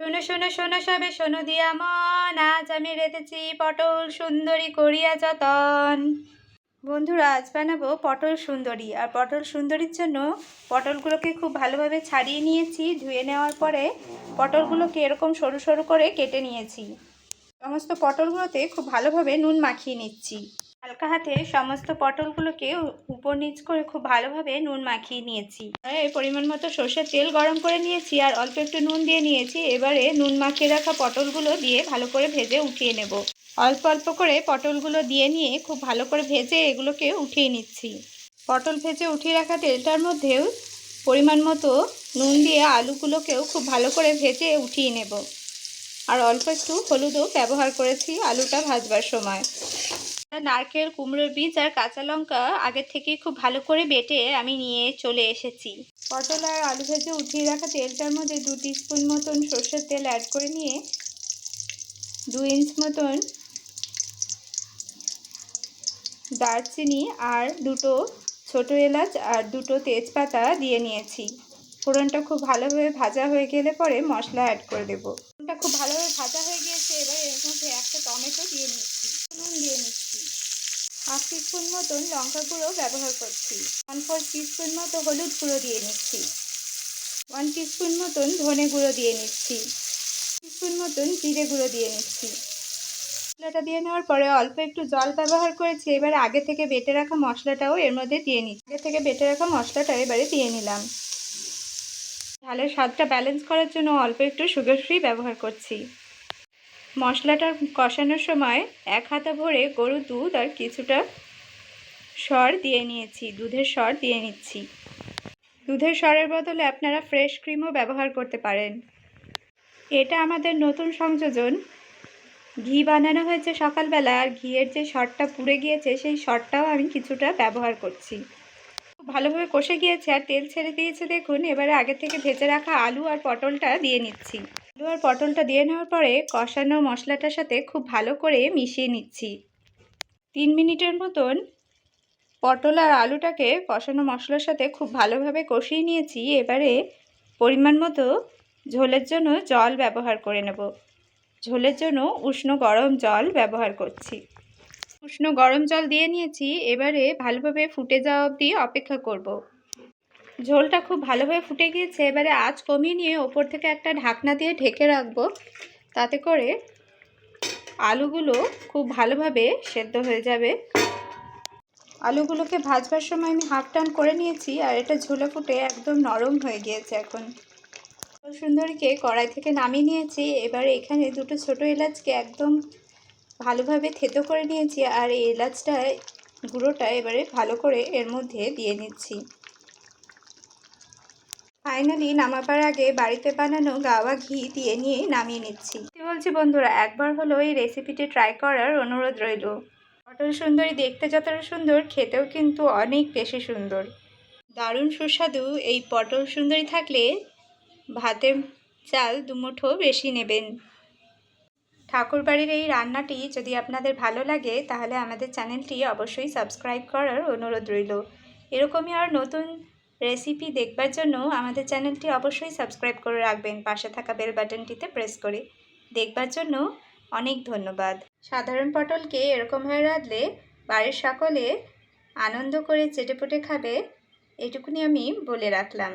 শোনো শোনো শোনো, সবে শোনো দিয়া মন। আজ আমি রেঁধেছি পটল সুন্দরী করিয়া যতন। বন্ধুরা, আজ বানাবো পটল সুন্দরী। আর পটল সুন্দরীর জন্য পটলগুলোকে খুব ভালোভাবে ছাড়িয়ে নিয়েছি। ধুয়ে নেওয়ার পরে পটলগুলোকে এরকম সরু সরু করে কেটে নিয়েছি। সমস্ত পটলগুলোতে খুব ভালোভাবে নুন মাখিয়ে নিচ্ছি। হালকা হাতে সমস্ত পটলগুলোকে উপর নিচ করে খুব ভালোভাবে নুন মাখিয়ে নিয়েছি। এই পরিমাণ মতো সর্ষের তেল গরম করে নিয়েছি আর অল্প একটু নুন দিয়ে নিয়েছি। এবারে নুন মাখিয়ে রাখা পটলগুলো দিয়ে ভালো করে ভেজে উঠিয়ে নেব। অল্প অল্প করে পটলগুলো দিয়ে নিয়ে খুব ভালো করে ভেজে এগুলোকে উঠিয়ে নিচ্ছি। পটল ভেজে উঠিয়ে রাখা তেলটার মধ্যেও পরিমাণ মতো নুন দিয়ে আলুগুলোকেও খুব ভালো করে ভেজে উঠিয়ে নেব। আর অল্প একটু হলুদও ব্যবহার করেছি আলুটা ভাজবার সময়। নারকেল, কুমড়োর বীজ আর কাঁচা লঙ্কা আগের থেকেই খুব ভালো করে বেটে আমি নিয়ে চলে এসেছি। পটল আর আলু ভেজে উঠিয়ে রাখা তেলটার মধ্যে দু স্পুন মতন সর্ষের তেল অ্যাড করে নিয়ে দু ইঞ্চ মতন দারচিনি আর দুটো ছোট এলাচ আর দুটো তেজপাতা দিয়ে নিয়েছি। ফোড়নটা খুব ভালোভাবে ভাজা হয়ে গেলে পরে মশলা অ্যাড করে দেবো। ফোড়নটা খুব ভালোভাবে ভাজা হয়ে গিয়েছে, এবার এর মধ্যে একটা টমেটো দিয়ে নিচ্ছি। নুন দিয়ে নিচ্ছি। হাফ টিস্পুন মতন লঙ্কা গুঁড়ো ব্যবহার করছি। ওয়ান ফোর টিস্পুন মতো হলুদ গুঁড়ো দিয়ে নিচ্ছি। ওয়ান টিস্পুন মতন ধনে গুঁড়ো দিয়ে নিচ্ছি। টিস্পুন মতন জিরে গুঁড়ো দিয়ে নিচ্ছি। মশলাটা দিয়ে নেওয়ার পরে অল্প একটু জল ব্যবহার করেছি। এবার আগে থেকে বেটে রাখা মশলাটাও এর মধ্যে দিয়ে নিচ্ছি। আগে থেকে বেটে রাখা মশলাটা এবারে দিয়ে নিলাম। ঝালের স্বাদটা ব্যালেন্স করার জন্য অল্প একটু সুগার ফ্রি ব্যবহার করছি। মশলাটা কষানোর সময় এক হাতা ভরে গরুর দুধ আর কিছুটা সর দিয়ে নিয়েছি, দুধের সর দিয়ে নিচ্ছি। দুধের সরের বদলে আপনারা ফ্রেশ ক্রিমও ব্যবহার করতে পারেন। এটা আমাদের নতুন সংযোজন। ঘি বানানো হয়েছে সকালবেলা আর ঘিয়ের যে সরটা পুড়ে গিয়েছে, সেই সরটাও আমি কিছুটা ব্যবহার করছি। ভালোভাবে কষে গিয়েছে আর তেল ছেড়ে দিয়েছে দেখুন, এবারে আগে থেকে ভেজে রাখা আলু আর পটলটা দিয়ে নিচ্ছি। আলু আর পটলটা দিয়ে নেওয়ার পরে কষানো মশলাটার সাথে খুব ভালো করে মিশিয়ে নিচ্ছি। তিন মিনিটের মতন পটল আর আলুটাকে কষানো মশলার সাথে খুব ভালোভাবে কষিয়ে নিয়েছি। এবারে পরিমাণ মতো ঝোলের জন্য জল ব্যবহার করে নেব। ঝোলের জন্য উষ্ণ গরম জল ব্যবহার করছি। উষ্ণ গরম জল দিয়ে নিয়েছি। এবারে ভালোভাবে ফুটে যাওয়া অবধি অপেক্ষা করব। ঝোলটা খুব ভালোভাবে ফুটে গিয়েছে। এবারে আঁচ কমিয়ে নিয়ে ওপর থেকে একটা ঢাকনা দিয়ে ঢেকে রাখব। তাতে করে আলুগুলো খুব ভালোভাবে সেদ্ধ হয়ে যাবে। আলুগুলোকে ভাজবার সময় আমি হাফ টান করে নিয়েছি আর এটা ঝোলে ফুটে একদম নরম হয়ে গিয়েছে এখন। সুন্দরীকে কড়াই থেকে নামিয়ে নিয়েছি। এবারে এখানে দুটো ছোট এলাচকে একদম ভালোভাবে থেতো করে নিয়েছি আর এই এলাচটা গুঁড়োটা এবারে ভালো করে এর মধ্যে দিয়ে নিচ্ছি। ফাইনালি নামাবার আগে বাড়িতে বানানো গাওয়া ঘি দিয়ে নিয়ে নামিয়ে নিচ্ছি। বলছি বন্ধুরা, একবার হলো এই রেসিপিটি ট্রাই করার অনুরোধ রইল। পটল সুন্দরী দেখতে যতটা সুন্দর, খেতেও কিন্তু অনেক বেশি সুন্দর। দারুণ সুস্বাদু এই পটল সুন্দরী থাকলে ভাতে চাল দুমুঠো বেশি নেবেন। ঠাকুরবাড়ির এই রান্নাটি যদি আপনাদের ভালো লাগে, তাহলে আমাদের চ্যানেলটি অবশ্যই সাবস্ক্রাইব করার অনুরোধ রইল। এরকমই আর নতুন রেসিপি দেখবার জন্য আমাদের চ্যানেলটি অবশ্যই সাবস্ক্রাইব করে রাখবেন। পাশে থাকা বেল বাটনটিতে প্রেস করে। দেখবার জন্য অনেক ধন্যবাদ। সাধারণ পটলকে এরকমভাবে রাঁধলে বাড়ির সকলে আনন্দ করে চেটেপুটে খাবে, এটুকুনি আমি বলে রাখলাম।